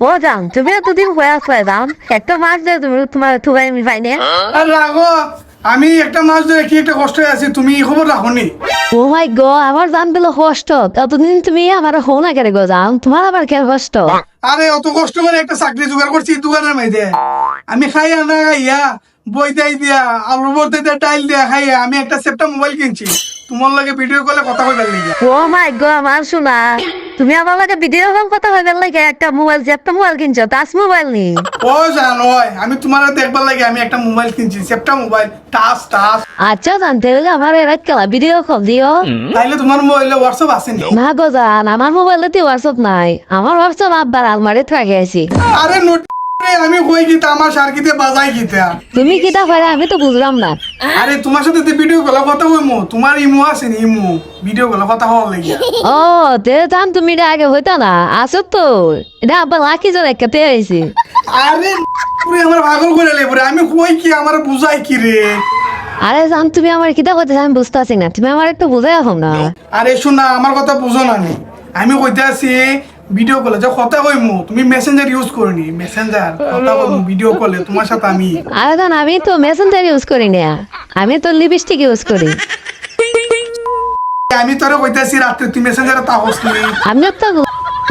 ও যান তুমি এতদিন হয়ে আসবে যান একটা মাস দিয়ে তুমি তোমার থুবাই আমি আর রাখো আমি একটা মাস ধরে কি একটা কষ্ট আছি তুমি খবর রাখো নি। ও মাই গো আমার জান পেল কষ্ট। এতদিন তুমি আমার হো না কেন গো যান তোমার আবার কে কষ্ট? আরে অত কষ্ট করে একটা চাকরি জোগাড় করছি দোকানের মধ্যে। আমি খাই আনা খাইয়া বই দেই দিয়া আলু ভর্তে দিয়া ডাইল দিয়া খাইয়া আমি একটা সেপ্টা মোবাইল কিনছি। তোমার লাগে ভিডিও কলে কথা কইবার লাগিয়া ও মাই গো আমার শোনা তুমি আমার লাগে ভিডিও কল কথা হইবার লাগে। একটা মোবাইল যে একটা মোবাইল কিনছো টাচ মোবাইল নি? ও জানো আমি তোমার দেখবার লাগে আমি একটা মোবাইল কিনছি সেপ্টা মোবাইল টাচ টাচ আচ্ছা জানতে হলে আমার এরা খেলা ভিডিও কল দিও। তাইলে তোমার মোবাইলে হোয়াটসঅ্যাপ আছে নি? না গো জান আমার মোবাইলে তো হোয়াটসঅ্যাপ নাই। আমার হোয়াটসঅ্যাপ আব্বার আলমারিতে রাখে আছি। আরে নোট আমি কই গীতা আমার সার্কিতে বাজাই গীতা। তুমি কিটা পারে আমি তো বুঝলাম না। আরে তোমার সাথে তো ভিডিও কলে কথা কইমু তোমার ইমো আছে নি ইমো ভিডিও কলে কথা হওয়ার লাগিয়া ও তে জান তুমি এটা আগে হইতা না তো এটা আব্বা লাকি জন আইছি আরে পুরে আমার পাগল করে লে পুরে আমি কই কি আমার বুঝাই কি রে আরে জান তুমি আমার কিটা করতে আমি বুঝতে আছি না। তুমি আমার একটু বুঝাই এখন না। আরে শোনা আমার কথা বুঝো না আমি কইতে আছি ভিডিও কলে যে কথা কইমু তুমি মেসেঞ্জার ইউজ করনি। মেসেঞ্জার কথা কইমু ভিডিও কলে তোমার সাথে আমি। আরে আমি তো মেসেঞ্জার ইউজ করি না। আমি তো লিপস্টিক ইউজ করি। আমি তোরে কইতাছি রাতে তুই মেসেঞ্জারে তাহস নি। আমি তো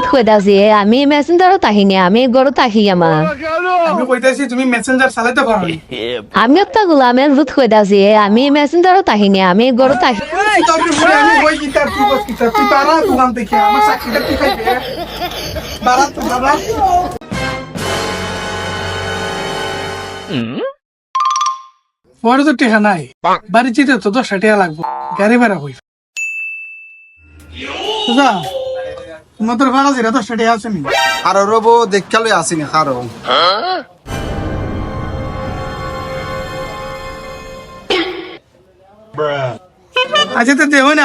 কইতাছি আমি মেসেঞ্জারও তাহিনি আমি গরু তাহি আমার আমি কইতাছি তুমি মেসেঞ্জার চালাইতে পারো আমিও তো গোলামের ভূত কইতাছি আমি মেসেঞ্জারও তাহিনি আমি গরু তাহি আমি কই গীতা তুই বস গীতা তুই বাড়া দোকান থেকে আমার চাকরিটা তুই খাইবে বাড়া তো বাড়া। পরে তো টেকা নাই। বাড়ি যেতে তো দশটা টেকা লাগবো। গাড়ি ভাড়া হই তোর ভাড়া যেটা দশটা টেকা আছে নি। আর রব দেখালে আসিনি কারও আচ্ছা তো দেহ না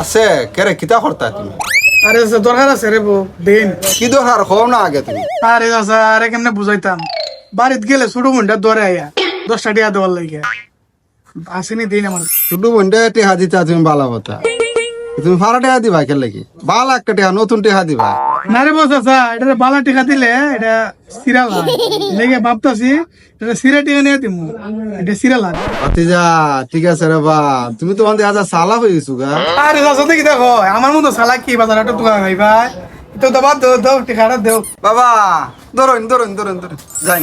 আছে কেরে কিতা করতা তুমি? আরে দরকার আছে রে বউ দিন। কি দরকার হও না আগে তুমি। আরে দাদা আরে কেমনে বুঝাইতাম? বাড়িত গেলে ছোট বোনটা দরে আইয়া দশটা টিয়া দেওয়ার লাগে আসেনি দিন আমার। শুধু বন্ধে টেহা দিতা তুমি বালা কথা। তুমি ভাড়া টেহা দিবা কে লাগি? বালা একটা টেহা নতুন টেহা দিবা। না রে বস আচ্ছা এটা বালা টিকা দিলে এটা সিরা লাগে। লেগে ভাবতাছি এটা সিরা টিকা নিয়ে দিমু। এটা সিরা লাগে। অতিজা ঠিক আছে রে বা তুমি তো আমাদের আজ সালা হয়ে গেছো গা। আরে দাদা দেখি দেখো আমার মতো সালা কি বাজার একটা দোকান ভাই ভাই? তো দাবা দেও দাও টিকাটা দেও। বাবা ধরুন ধরুন ধরুন ধরুন যাই।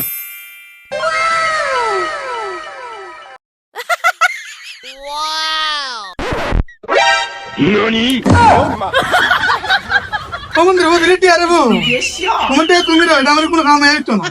কমন রে বদলি টিয়া রে বউ। তুমি রে এটা আমার কোনো কাম আইতো না।